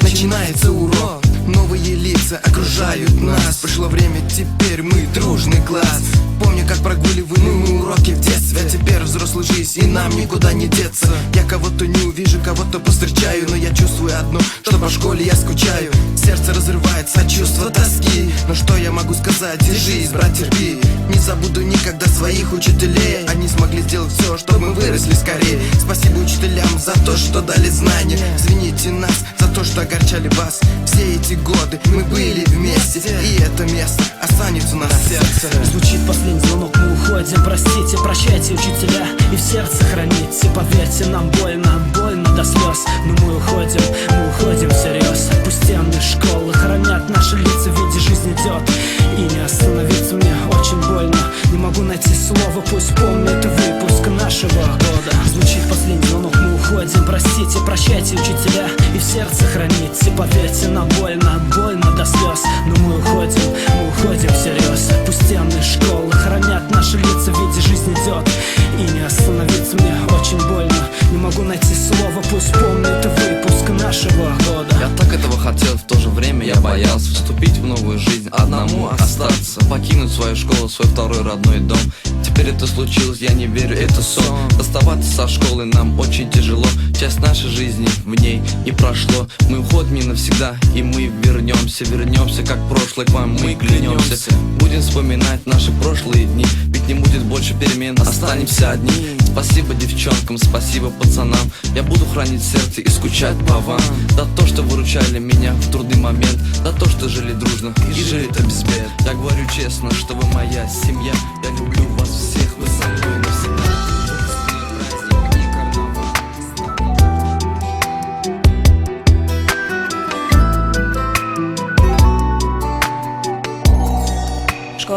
начинается урок. Новые лица окружают нас. Пришло время, теперь мы дружный класс. Помню, как прогуливаем мы уроки в детстве. А теперь взрослый жизнь, и нам никуда не деться. Я кого-то не увижу, кого-то повстречаю Но я чувствую одно, что по школе я скучаю. Сердце разрывается от чувства тоски. Но что я могу сказать, держись, брат, терпи. Не забуду никогда своих учителей. Они смогли сделать все, чтобы мы выросли скорее. Спасибо учителям за то, что дали знания. Извините нас то, что огорчали вас Все эти годы. Мы были вместе И это место останется в сердце. Звучит последний звонок, мы уходим Простите, прощайте, учителя. И в сердце храните Поверьте, нам больно, больно до слез. Но мы уходим, мы уходим всерьез. Пусть стены школы И сердце храните Поверьте, нам больно, больно до слез. Но мы уходим, мы уходим всерьез. Пусть стены школы хранят наши лица Виде жизнь идет. И не остановиться мне очень больно. Не могу найти слово, пусть помнит выпуск нашего года. Я так этого хотел, в то же время я боялся Вступить в новую жизнь, одному остаться Покинуть свою школу, свой второй родной дом Теперь это случилось, я не верю, это сон. Расставаться со школой нам очень тяжело. Часть нашей жизни в ней не прошло. Мы уходим не навсегда, и мы вернемся Вернемся, как прошлое к вам. Мы клянемся. Будем вспоминать наши прошлые дни. Ведь не будет больше перемен, останемся одни. Спасибо девчонкам, спасибо пацанам. Я буду хранить сердце и скучать по вам. За то, что выручали меня в трудный момент. За то, что жили дружно и жили-то без бед. Я говорю честно, что вы моя семья. Я люблю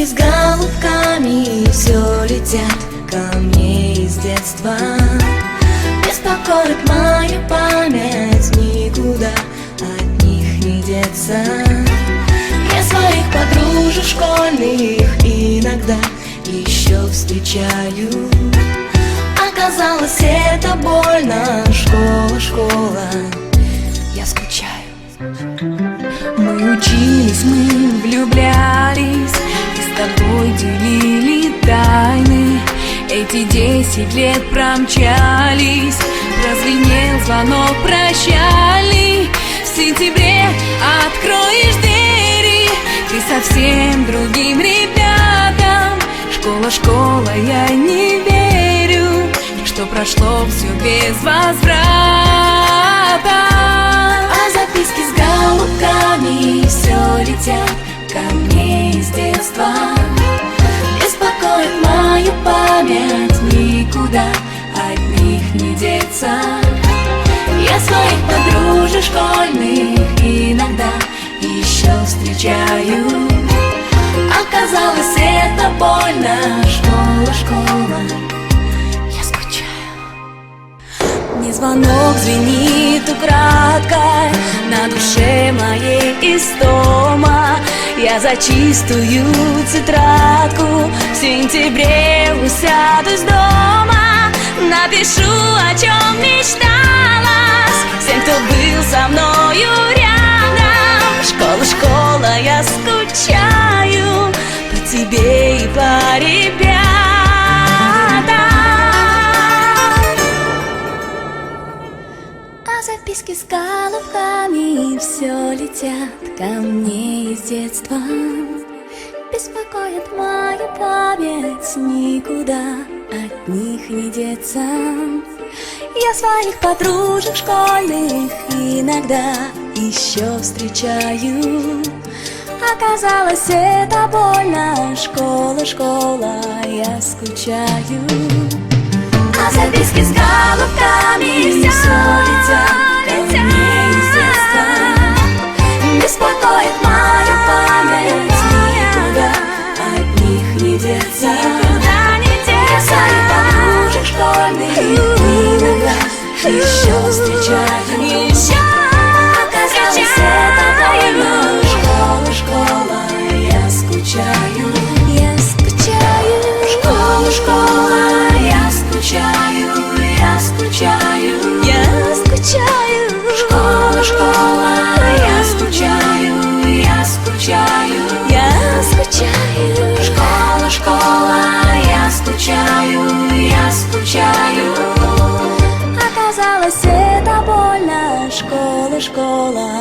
записки с голубками все летят ко мне из детства. Беспокоит моя память, никуда от них не деться. Я своих подружек школьных иногда еще встречаю. Оказалось, это больно, школа, школа, я скучаю. Мы учились, мы влюблялись тобой делили тайны. Эти десять лет промчались. Прозвенел звонок прощальный В сентябре откроешь двери. Ты совсем другим ребятам. Школа, школа, я не верю Что прошло все без возврата. А записки с школьных иногда еще встречаю Оказалось, это больно, школа, школа Я скучаю. Мне звонок звенит украдкой На душе моей истома Я за чистую тетрадку В сентябре усяду из дома. Напишу, о чем Всем, кто был со мною рядом. Школа, школа, я скучаю По тебе и по ребятам. А записки с головками все летят ко мне из детства. Беспокоит мою память, никуда от них не деться я своих подружек школьных иногда еще встречаю. Оказалось, это больно Школа, школа, я скучаю. А записки с голубками Все летят ко мне Беспокоит мой школа.